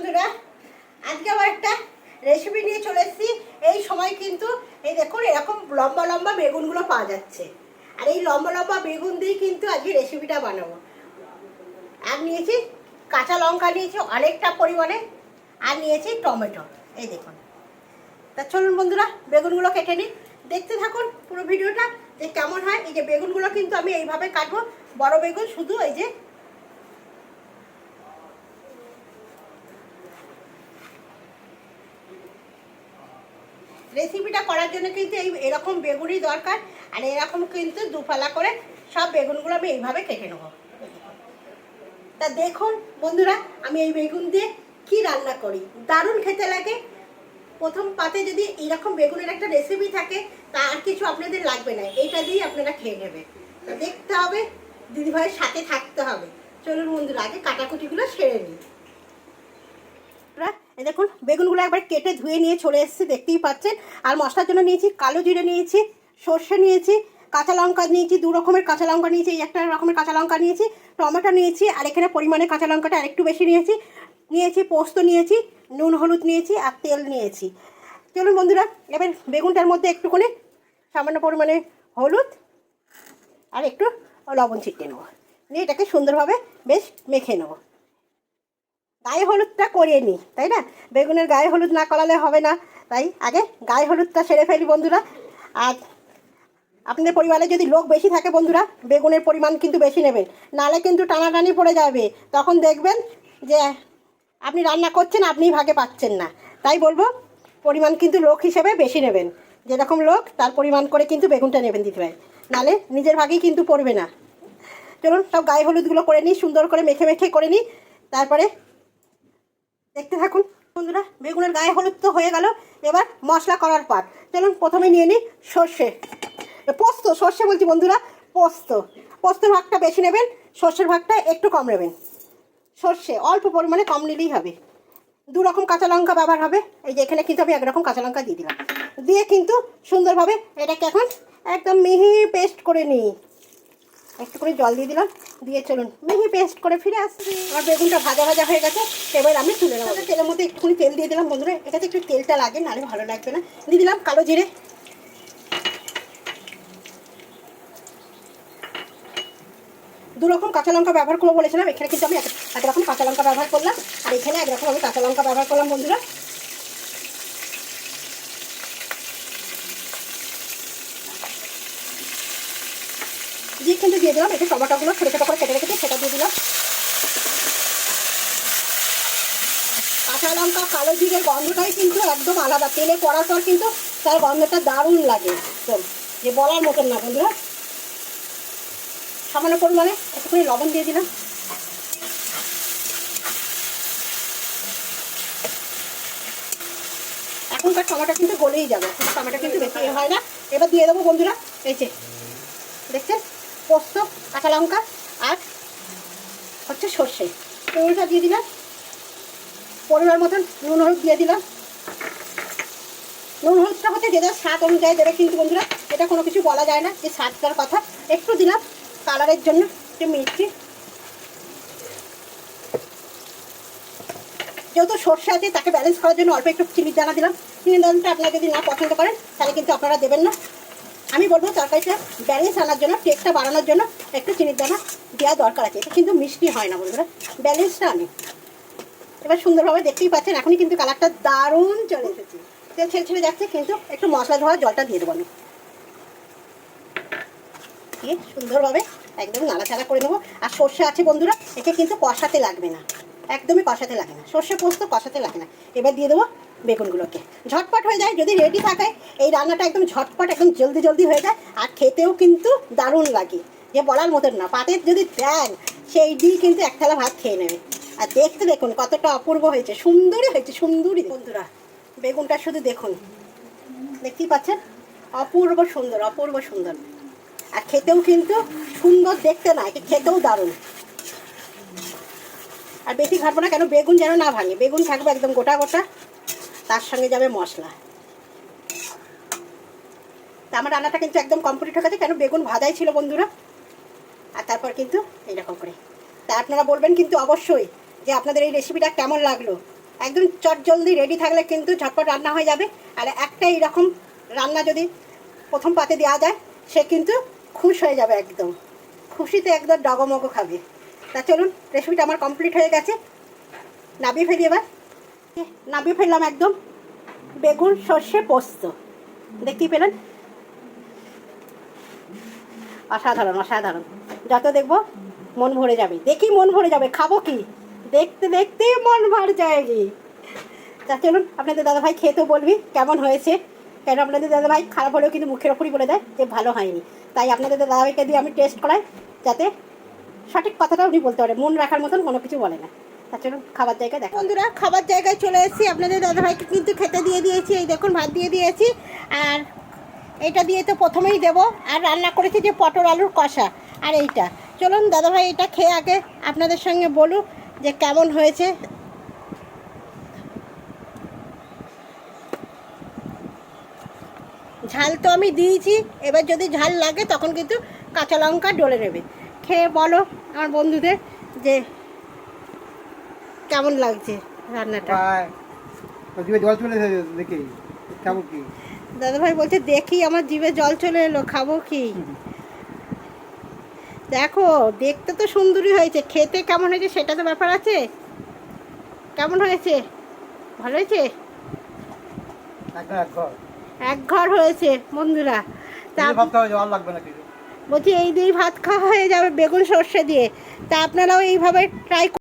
বন্ধুরা, আজকে আবার একটা রেসিপি নিয়ে চলে এসেছি। এই সময় কিন্তু, এই দেখুন, এরকম লম্বা লম্বা বেগুনগুলো পাওয়া যাচ্ছে। আর এই লম্বা লম্বা বেগুন দিয়ে কিন্তু আজকে রেসিপিটা বানাবো। আর নিয়েছি কাঁচা লঙ্কা, নিয়েছি অনেকটা পরিমাণে, আর নিয়েছি টমেটো। এই দেখুন। তা চলুন বন্ধুরা, বেগুনগুলো কেটে নিই। দেখতে থাকুন পুরো ভিডিওটা যে কেমন হয়। এই যে বেগুনগুলো কিন্তু আমি এইভাবে কাটবো। বড় বেগুন, শুধু এই যে রেসিপিটা করার জন্য কিন্তু এই এরকম বেগুনই দরকার। আর এরকম কিন্তু দুফালা করে সব বেগুনগুলো আমি এইভাবে কেটে নেব। তা দেখুন বন্ধুরা, আমি এই বেগুন দিয়ে কি রান্না করি? দারুণ খেতে লাগে। প্রথম পাতে যদি এরকম বেগুনের একটা রেসিপি থাকে, তা আর কিছু আপনাদের লাগবে না। এইটা দিয়েই আপনারা খেয়ে নেবে দেখতে হবে, দিদিভাইয়ের সাথে থাকতে হবে। চলুন বন্ধুরা, আগে কাটাকুটিগুলো সেরে নিই। এই দেখুন, বেগুনগুলো একবার কেটে ধুয়ে নিয়ে চলে এসেছি, দেখতেই পাচ্ছেন। আর মশলার জন্য নিয়েছি কালো জিরে নিয়েছি, সর্ষে নিয়েছি, কাঁচা লঙ্কা নিয়েছি, দু রকমের কাঁচা লঙ্কা নিয়েছি, এই একটা রকমের কাঁচা লঙ্কা নিয়েছি, টমেটো নিয়েছি, আর এখানে পরিমাণে কাঁচা লঙ্কাটা আরেকটু বেশি নিয়েছি নিয়েছি পোস্ত নিয়েছি, নুন হলুদ নিয়েছি, আর তেল নিয়েছি। চলুন বন্ধুরা, এবার বেগুনটার মধ্যে একটুখানি সামান্য পরিমাণে হলুদ, আর একটু লবণ ছিটিয়ে নেব। নিয়ে এটাকে সুন্দরভাবে বেশ মেখে নেব। গায়ে হলুদটা করিয়ে নিই তাই না? বেগুনের গায়ে হলুদ না করালে হবে না। তাই আগে গায়ে হলুদটা সেরে ফেলি বন্ধুরা। আর আপনাদের পরিবারে যদি লোক বেশি থাকে বন্ধুরা, বেগুনের পরিমাণ কিন্তু বেশি নেবেন নালে কিন্তু টানাটানি পড়ে যাবে। তখন দেখবেন যে আপনি রান্না করছেন আপনি ভাগে পাচ্ছেন না। তাই বলব, পরিমাণ কিন্তু লোক হিসেবে বেশি নেবেন। যেরকম লোক, তার পরিমাণ করে কিন্তু বেগুনটা নেবেন দিতে ভাই নালে নিজের ভাগেই কিন্তু পড়বে না। চলুন, সব গায়ে হলুদগুলো করে নিই, সুন্দর করে মেখে মেখে করে নিই। তারপরে দেখতে থাকুন। বন্ধুরা, বেগুনের গায়ে হলুদ তো হয়ে গেল। এবার মশলা করার পাট। চলুন, প্রথমে নিয়ে নিই সর্ষে। পোস্ত, সর্ষে বলছি বন্ধুরা, পোস্ত। পোস্তর ভাগটা বেশি নেবেন, সর্ষের ভাগটা একটু কম নেবেন। সর্ষে, অল্প পরিমাণে কম নিলেই হবে। দু রকম কাঁচা লঙ্কা ব্যবহার হবে। এই যে এখানে কিন্তু আমি একরকম কাঁচা লঙ্কা দিয়ে দিলাম। দিয়ে কিন্তু সুন্দরভাবে এটাকে এখন একদম মিহি পেস্ট করে নিই। একটু করে জল দিয়ে দিলাম। দিয়ে চলুন মিহি পেস্ট করে ফিরে আসছি। আর বেগুনটা ভাজা ভাজা হয়ে গেছে, এবার আমি তুলে নেব। তেলের মধ্যে একটুখানি তেল দিয়ে দিলাম, বন্ধুরা। এটাতে একটু তেলটা লাগে, নাহলে ভালো লাগবে না। দিয়ে দিলাম কালো জিরে। দু রকম কাঁচা লঙ্কা ব্যবহার করব বলেছিলাম, এখানে কিন্তু আমি এক- রকম কাঁচা লঙ্কা ব্যবহার করলাম। আর এখানে একরকম আমি কাঁচা লঙ্কা ব্যবহার করলাম, বন্ধুরা। দিলাম একটু টমেটোগুলো ছোটো ছোটো করে কেটে রেখেছি, সেটা দিয়ে দিলাম। কাঁচা লঙ্কা, কালো জিরের গন্ধটাই কিন্তু একদম আলাদা। তেলে পড়ার পর কিন্তু তার গন্ধটা দারুণ লাগে একদম। যে বলার মতন না, বন্ধুরা। সামান্য পরিমাণে একটুখানি লবণ দিয়ে দিলাম। এখনকার টমেটো কিন্তু গলেই যাবে টমেটো কিন্তু বেশি হয় না। এবার দিয়ে দেবো, বন্ধুরা, এই যে, দেখছেন? পোস্ত, কাঁচা লঙ্কা আর হচ্ছে সর্ষে। তেলটা দিয়ে দিলাম। পরিমাণ মতন নুন হলুদ দিয়ে দিলাম। নুন হলুদটা হচ্ছে যে যার স্বাদ অনুযায়ী দেবে কিন্তু বন্ধুরা, এটা কোনো কিছু বলা যায় না। যে স্বাদটার কথা একটু দিলাম কালারের জন্য, একটু মিষ্টি। যেহেতু সর্ষে আছে, তাকে ব্যালেন্স করার জন্য অল্প একটু চিনির দানা দিলাম। চিনির দানাটা আপনারা যদি না পছন্দ করেন, তাহলে কিন্তু আপনারা দেবেন না। আমি বলব তরকারিটা ব্যালেন্স আনার জন্য টেস্টটা বাড়ানোর জন্য একটু চিনির দানা দেওয়া দরকার আছে। এটা কিন্তু মিষ্টি হয় না বন্ধুরা। ব্যালেন্সটা আনি। এবার সুন্দরভাবে দেখতেই পাচ্ছেন, এখনই কিন্তু কালারটা দারুণ চলে এসেছে। তেল ছেড়ে ছেড়ে যাচ্ছে, কিন্তু একটু মশলা ধোয়া জলটা দিয়ে দেবো আমি। দিয়ে সুন্দরভাবে একদম নাড়াচাড়া করে নেব। আর সর্ষে আছে বন্ধুরা, একে কিন্তু কষাতে লাগবে না। একদমই কষাতে লাগে না। সর্ষে পোস্ত কষাতে লাগে না। এবার দিয়ে দেবো বেগুনগুলোকে। ঝটপট হয়ে যায় যদি রেডি থাকে এই রান্নাটা একদম ঝটপট একদম জলদি জলদি হয়ে যায় আর খেতেও কিন্তু দারুণ লাগে। যে বলার মতন না পাতের যদি দেন সেই দিয়ে কিন্তু এক থালা ভাত খেয়ে নেবে। আর দেখতে দেখুন কতটা অপূর্ব হয়েছে সুন্দরই হয়েছে সুন্দরই বন্ধুরা বেগুনটা শুধু দেখুন দেখতেই পাচ্ছেন? অপূর্ব সুন্দর অপূর্ব সুন্দর। আর খেতেও কিন্তু সুন্দর দেখতে না খেতেও দারুণ। আর বেশি ঘাটবো না কেন বেগুন যেন না ভাঙে বেগুন থাকবে একদম গোটা গোটা। তার সঙ্গে যাবে মশলা। তা আমার রান্নাটা কিন্তু একদম কমপ্লিট হয়ে গেছে, কেন বেগুন ভাজাই ছিল বন্ধুরা। আর তারপর কিন্তু এইরকম করে। তা আপনারা বলবেন কিন্তু অবশ্যই যে আপনাদের এই রেসিপিটা কেমন লাগল। একদম চট জলদি রেডি থাকলে কিন্তু ঝটপট রান্না হয়ে যাবে। আর একটা এরকম রান্না যদি প্রথম পাতে দেওয়া যায়, সে কিন্তু খুশ হয়ে যাবে একদম। খুশিতে একদম ডগমগ খাবে। তা চলুন রেসিপিটা আমার কমপ্লিট হয়ে গেছে। নাবিয়ে ফেলি এবার। নাবিয়ে ফেললাম একদম বেগুন, সর্ষে, পোস্ত। দেখতেই পেলেন? অসাধারণ অসাধারণ। যত দেখব, মন ভরে যাবে। দেখি মন ভরে যাবে। খাব কি? দেখতে দেখতে মন ভর যায়নি তা চলুন, আপনাদের দাদাভাই তো বলবি কেমন হয়েছে? কেন আপনাদের দাদাভাই খারাপ হলেও কিন্তু মুখের ওপরই বলে দেয় যে ভালো হয়নি। তাই আপনাদের দাদাভাইকে দিয়ে আমি টেস্ট করাই, যাতে সঠিক কথাটা উনি বলতে পারে। মন রাখার মতন কোনো কিছু বলে না। তা চলুন খাবার জায়গায় দেখো বন্ধুরা, খাবার জায়গায় চলে এসেছি। আপনাদের দাদাভাইকে কিন্তু খেতে দিয়ে দিয়েছি। এই দেখুন, ভাত দিয়ে দিয়েছি। আর এটা দিয়ে তো প্রথমেই দেব। আর রান্না করেছি যে পটল আলুর কষা আর এইটা। চলুন, দাদাভাই এটা খেয়ে আগে আপনাদের সঙ্গে বলুক যে কেমন হয়েছে। ঝাল তো আমি দিয়েছি। এবার যদি ঝাল লাগে, তখন কিন্তু কাঁচা লঙ্কা ডলে নেবে। খেয়ে বলো আমার বন্ধুদের যে কেমন লাগছে রান্নাটা? জল চলে দেখি খাব কি? দাদাভাই বলছে দেখি আমার জিভে জল চলে এলো খাব কি? দেখো দেখতে তো সুন্দরই হয়েছে খেতে কেমন হয়েছে সেটা তো ব্যাপার আছে। কেমন হয়েছে? ভালো হয়েছে? এক ঘর হয়েছে বন্ধুরা। বলছি এই দিয়েই ভাত খাওয়া হয়ে যাবে বেগুন সর্ষে দিয়ে। তা আপনারাও এইভাবে ট্রাই